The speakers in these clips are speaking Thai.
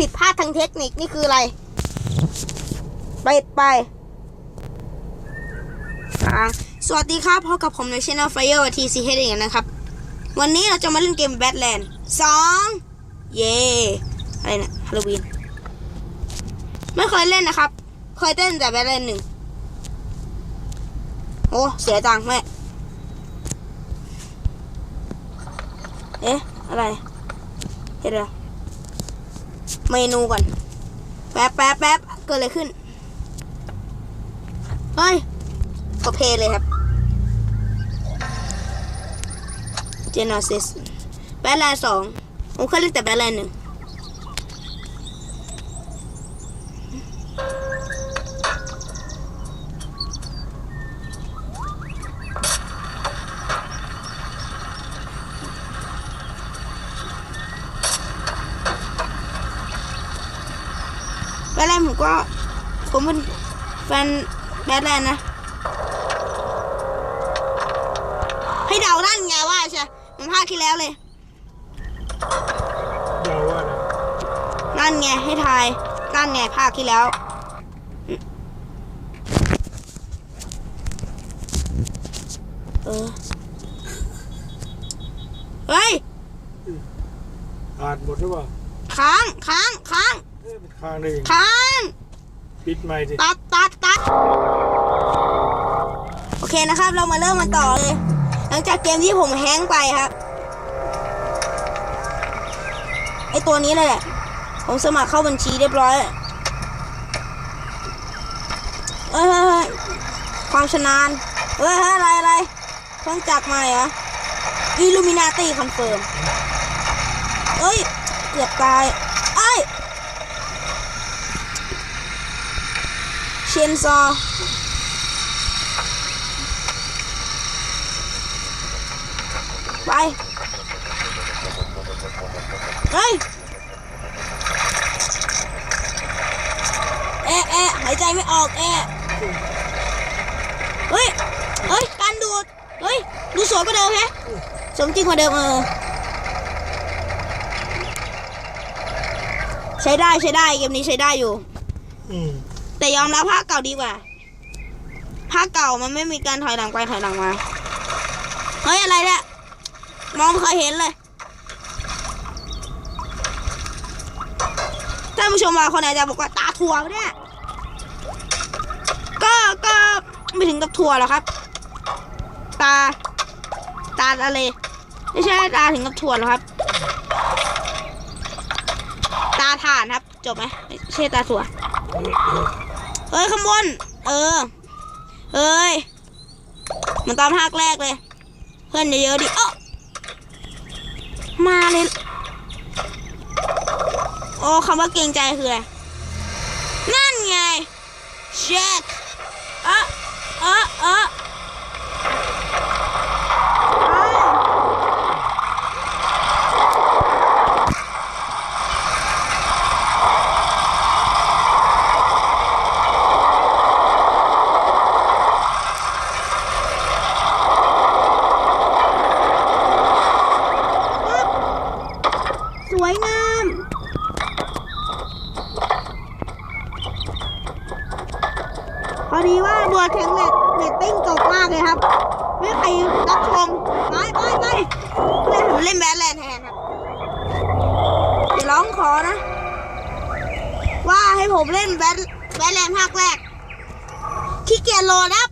ผิดพลาดทางเทคนิคนี่คืออะไรไปไปสวัสดีครับพบกับผมในช่อง Fire TC h เองนะครับ วันนี้เราจะมาเล่นเกม Badland สองเย่อะไรนะฮาโลวีนไม่เคยเล่นนะครับ เคยเต้นแต่ Badland หนึ่งโอ้เสียตังค์แม่เอ๊ะ อะไรเห็นอะไร เมนูก่อน แป๊บแป๊บแป๊บเกิดอะไรขึ้น เฮ้ยก็เพลเลยครับ Genesis แบทแลน์สองผมเคยเล่นแต่แบทแลน์หนึ่ง แบทแลนด์ผมก็ ผมเป็นแฟนแบทแลนด์นะ ให้เดานั่นไงว่าใช่มันภาคที่แล้วเลยเดาว่านะนั่นไงให้ทายนั่นไงภาคที่แล้วเออเฮ้ยอ่านหมดหรือเปล่าค้างค้างค้าง เอ้ยมันค้างได้ยังไงค้างปิดไมค์สิตัดตัดตัดโอเคนะครับ เรามาเริ่มมันต่อเลย หลังจากเกมที่ผมแฮงก์ไปครับ ไอตัวนี้เลยแหละ ผมสมัครเข้าบัญชีเรียบร้อยเอ้ยเฮ้ยเฮ้ยความชำนาญเฮ้ยเฮ้ยอะไรอะไรเครื่องจักรมาเหรออิลูมินาตี้คอนเฟิร์มเอ้ย เกือบตาย เชนซอไป เฮ้ย แอะแอะหายใจไม่ออกแอะเฮ้ย เฮ้ย การดูด เฮ้ย ดูสวยกว่าเดิมแฮะ สมจริงกว่าเดิมเออ ใช้ได้ใช้ได้เกมนี้ใช้ได้อยู่ อืม แต่ยอมรับภาคเก่าดีกว่าภาคเก่ามันไม่มีการถอยหลังไปถอยหลังมา เฮ้ย อะไรเนี่ย มองไม่เคยเห็นเลย ท่านผู้ชมบาคนอาจจะบอกว่าตาถั่วเนี่ย ก็ก็ไม่ถึงกับถั่วหรอกครับ ตา ตาอะไร ไม่ใช่ตาถึงกับถั่วหรอกครับ ตาถ่านครับ จบไหมไม่ใช่ตาถั่ว เฮ้ยขางบวนเออเฮ้ย มันตามภาคแรกเลย เพื่อนเยอะๆดิเออมาเลย โอ้คำว่าเกรงใจคืออะไร นั่นไง เช็คเออเออเออสวยงาม พอดีว่าบัวแข็งเน็ตเน็ตติ้งตกมากเลยครับ ไม่มีใครรับชมไปไปไปก็เลยผมเล่นแบทแลนด์แทนครับเดี๋ยวร้องขอนะ ว่าให้ผมเล่นแบทแบทแลนด์ภาคแรกขี้เกียจโหลดครับ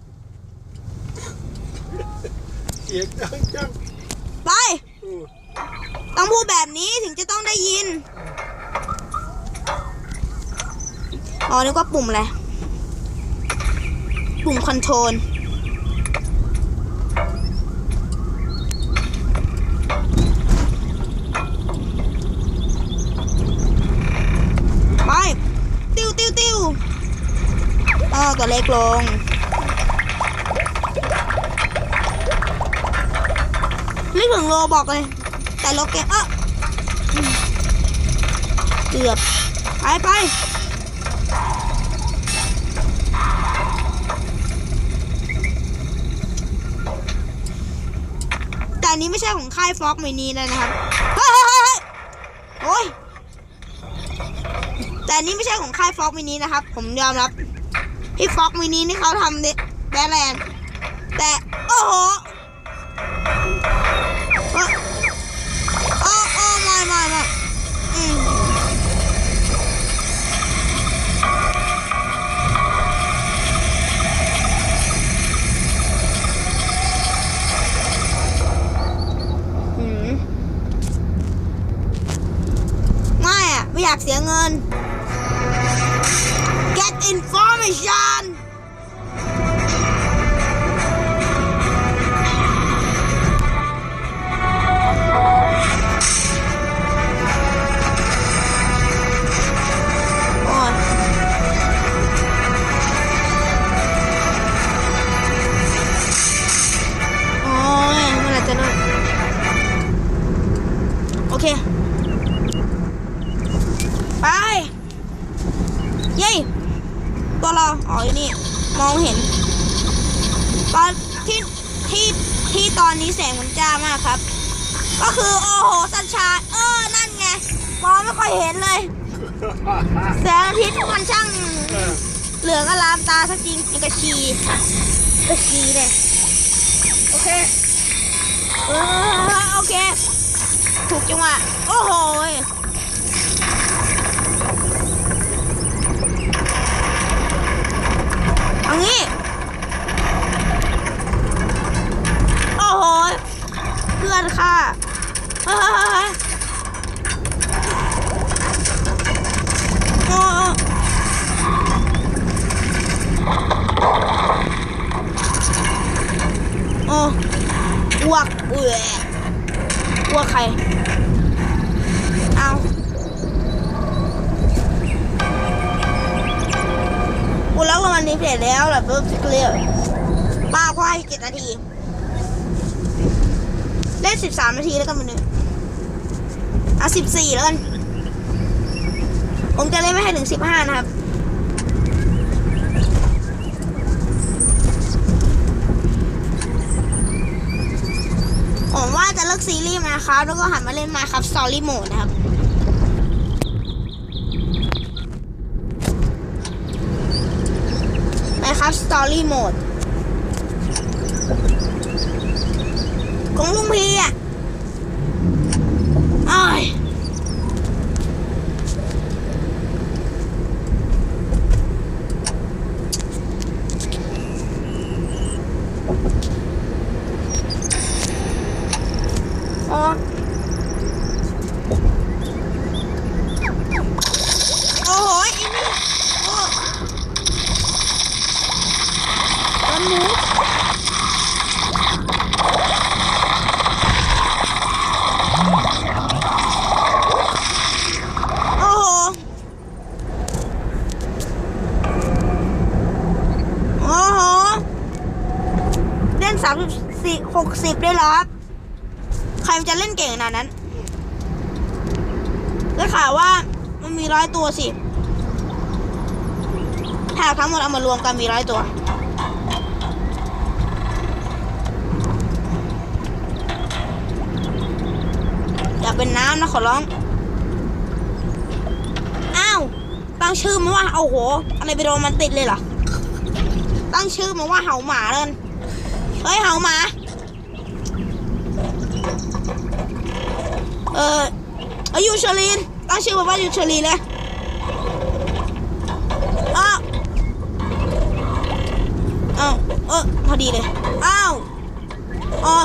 เสียงดังจังไปอู้ต้องพูดแบบนี้ถึงจะต้องได้ยิน อ๋อนึกว่าปุ่มอะไร ปุ่มคอนโทรลไปติ้วติ้วติ้วเออตัวเล็กลงไม่ถึงโลบอกเลย แต่โลเกตเออเกือบ ไปไปแต่อันนี้ไม่ ใช่ของค่ายฟ็อกมินีแล้วนะครับเฮ้ยเฮ้ยเฮ้ยเฮ้ยโอ้ยนี่ไม่ใช่ของค่ายฟ็อกมินีนะครับ ผมยอมรับพี่ฟ็อกมินีนี่เขาทำแบแลนแต่โอ้โหโอ้โอ้โอ้ไม่ไม่ไม่อืม ยเห็นเลย แสงอาทิตย์มันช่างเออเหลืองอลามตาซะจริงนี่กระชีกระชีเนี่ยโอเคเออโอเค ถูกจังหวะโอ้โหยเอางี้โอ้โหยเพื่อนค่ะ เริ่มสเกลียป้าควายเจ็ดนาที เล่นสิบสามนาทีแล้วกันมันนึงอะสิบสี่แล้วกัน ผมจะเล่นไม่ให้ถึงสิบห้านะครับผมว่าจะเลิกซีรีส์มาครับ แล้วก็หันมาเล่นมาครับสตอรี่โหมดนะครับ นะครับสตอรี่โหมดของลุงพีอะอ้ายอ๋อโอ้โหไอ้นี่โอ้มันหมูโอ้โห โอ้โห เล่นสามสี่หกสิบได้เหรอครับ ใครมันจะเล่นเก่งขนาดนั้นได้ข่าวว่ามันมี ร้อยตัวสิถ้าทั้งหมดเอามารวมกันมีร้อยตัว อยากเป็นน้ำนะขอร้อง อ้าว ตั้งชื่อมาว่าโอ้โห อะไรไปโดนมันติดเลยเหรอ ตั้งชื่อมาว่าเห่าหมาเลยเฮ้ย เห่าหมา เอออายุชลีน ตั้งชื่อมาว่าอายุชลีนเลยอ้าว อ้าวเออพอดีเลย อ้าวอ๋อ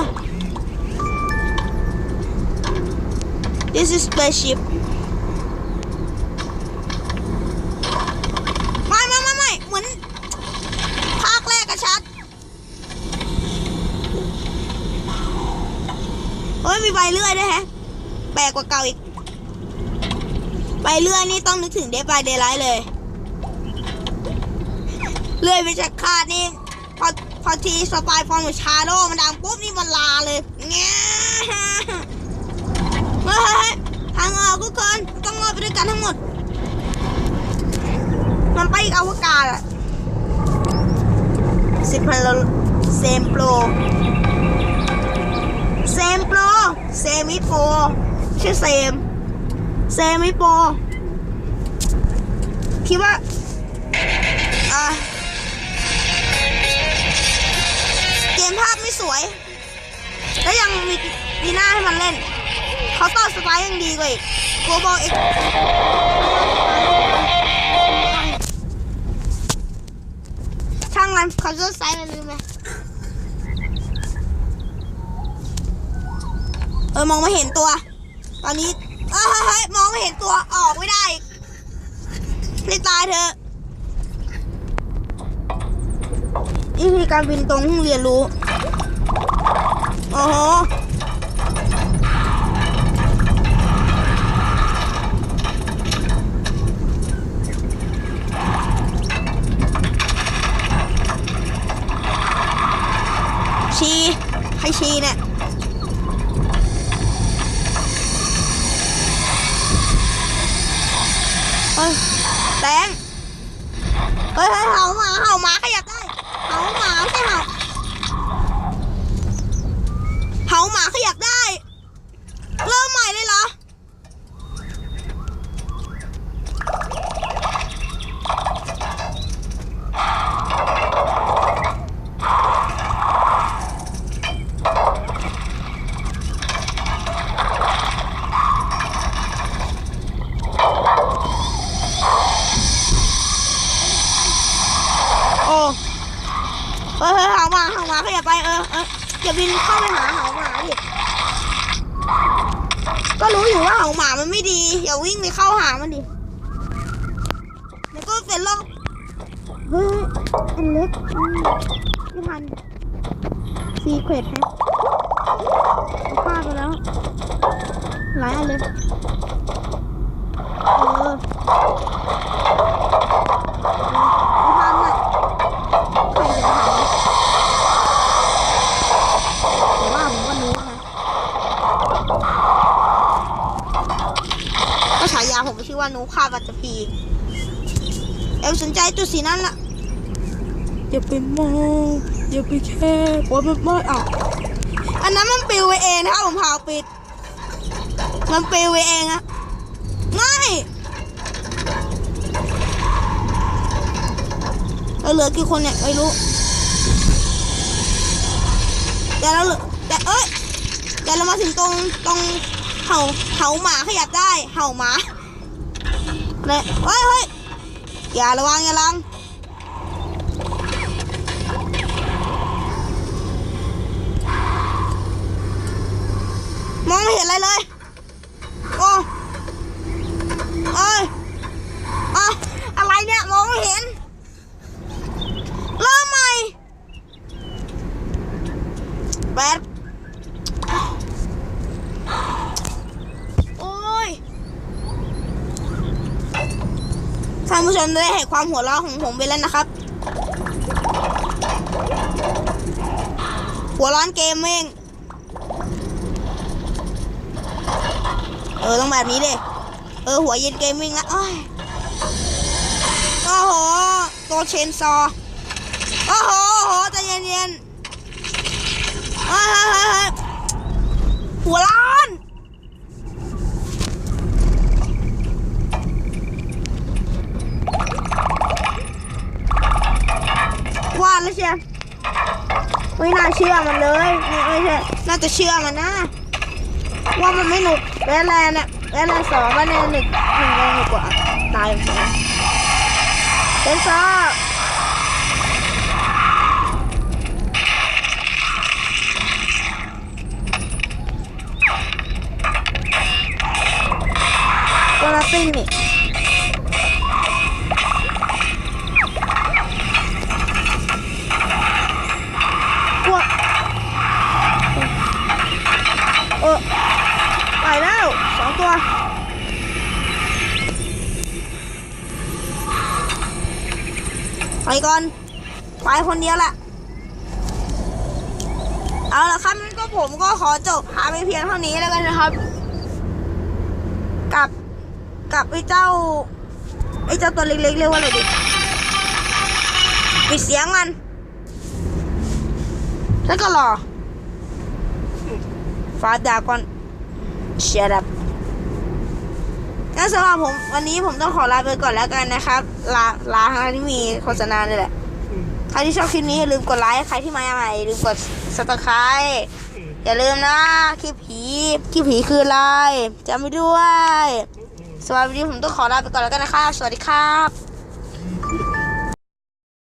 this is spaceship ไม่ไม่ไม่ไม่เหมือน ภาคแรกอะชัด เฮ้ย มีใบเลื่อยด้วยแฮะ แปลกกว่าเก่าอีก ใบเลื่อยนี่ต้องนึกถึงเดฟไบเดย์ไลท์เลย เลื่อยไปจากคาดนี่ พอพอทีสปายฟอร์มชาโดมันดังปุ๊บนี่มันลาเลยแง่เฮ้ยเฮ้ยเฮ้ยทางออกทุกคนต้องรอดไปด้วยกันทั้งหมด มันไปอีกอวกาศอะสิบพันโลเซมโปรเซมโปรเซมิโปรชื่อเซมเซมิโปรคิดว่า มีหน้าให้มันเล่น เขาต่อสไตล์ยังดีกว่าอีก Global X ช่างมันเขาจะไซส์มันลืมไหมเออมองไม่เห็นตัว ตอนนี้เอ้ยเฮ้ยมองไม่เห็นตัวออกไม่ได้อีตายเถอะวิธีการบินตรงเพิ่งเรียนรู้ โอ้โห ชีเนี่ยเฮ้ยแตงเฮ้ยเฮ้ยเห่าหมาเห่าหมาขยับได้เห่าหมาไม่ใช่เห่าเห่าหมาขยับได้ เริ่มใหม่เลยเหรอ โอ้เฮ้ยเฮ้ยเห่าหมาเห่าหมา ขยับไปเออเอออย่าบินเข้าไปหาเหาหมาดิก็รู้อยู่ว่าเหาหมามันไม่ดี อย่าวิ่งไปเข้าหามันดิแล้วก็เป็นโรคเฮ้ยอันเล็กไม่ทันซีเควตฮะพลาดไปแล้วหลายอันเลย เออไม่ทันอะ ใครจะทำแต่ว่าผมก็รู้นะ ก็ฉายาผมชื่อว่านูฆ่าปัตตพีเอ็มสนใจตัวสีนั้นละอย่าไปมองอย่าไปแค่โอ้ยมันไม่อะอันนั้นมันปิวไปเองนะครับผมพาวปิด มันปิวไปเองอะง่ายเราเหลือกี่คนเนี่ยไม่รู้ แต่เราเหลือแต่เอ้ยแต่เรามาถึงตรงตรงเห่าเห่าหมาขยับได้ เห่าหมาเลยเฮ้ยเฮ้ย อย่าระวังอย่าลังมองไม่เห็นอะไรเลยโอ้เอ้ยอะอะไรเนี่ย มองไม่เห็น เริ่มใหม่ แบดโอ้ยท่าน ผู้ชมได้เห็นความหัวเราะของผมไปแล้วนะครับ หัวร้อนเกมเองเออต้องแบบนี้ดิเออหัวเย็นเกมมิ่งละโอ้ยโอ้โหตัวเชนซอโอ้โหโอ้โหใจเย็นเยเฮ้ยเฮ้ยเฮ้ยหัวร้อนว่าแล้วเชียว ไม่น่าเชื่อมันเลยนี่ไม่ใช่น่าจะเชื่อมันนะว่ามันไม่หนุกแล้แลนอะแล้แลนสองแล้แลนหนึ่งหนึ่งแรงกว่าตายไปแล้วเป็นซอตัวละปิ้ง นี่พวเออไปแล้วสองตัวไปก่อน ไปคนเดียวแหละเอาละครับงั้นก็ผมก็ขอจบพาไปเพียงเท่านี้แล้วกันนะครับ กับกับไอ้เจ้าไอ้เจ้าตัวเล็กๆเรียกว่าอะไรดิปิดเสียงมัน แล้วก็รอฟาดาก่อน shut up งั้นสำหรับผมวันนี้ผมต้องขอลาไปก่อนแล้วกันนะครับ ลาลาทั้งที่มีโฆษณาเลยแหละ ใครที่ชอบคลิปนี้อย่าลืมกดไลค์ ใครที่มาใหม่อย่าลืมกดสต r ไครอืมอย่าลืมนะคลิปผีคลิปผีคืออะไรจำไว้ด้วยสำหรับวันนี้ผมต้องขอลาไปก่อนแล้วกันนะครับ สวัสดีครับ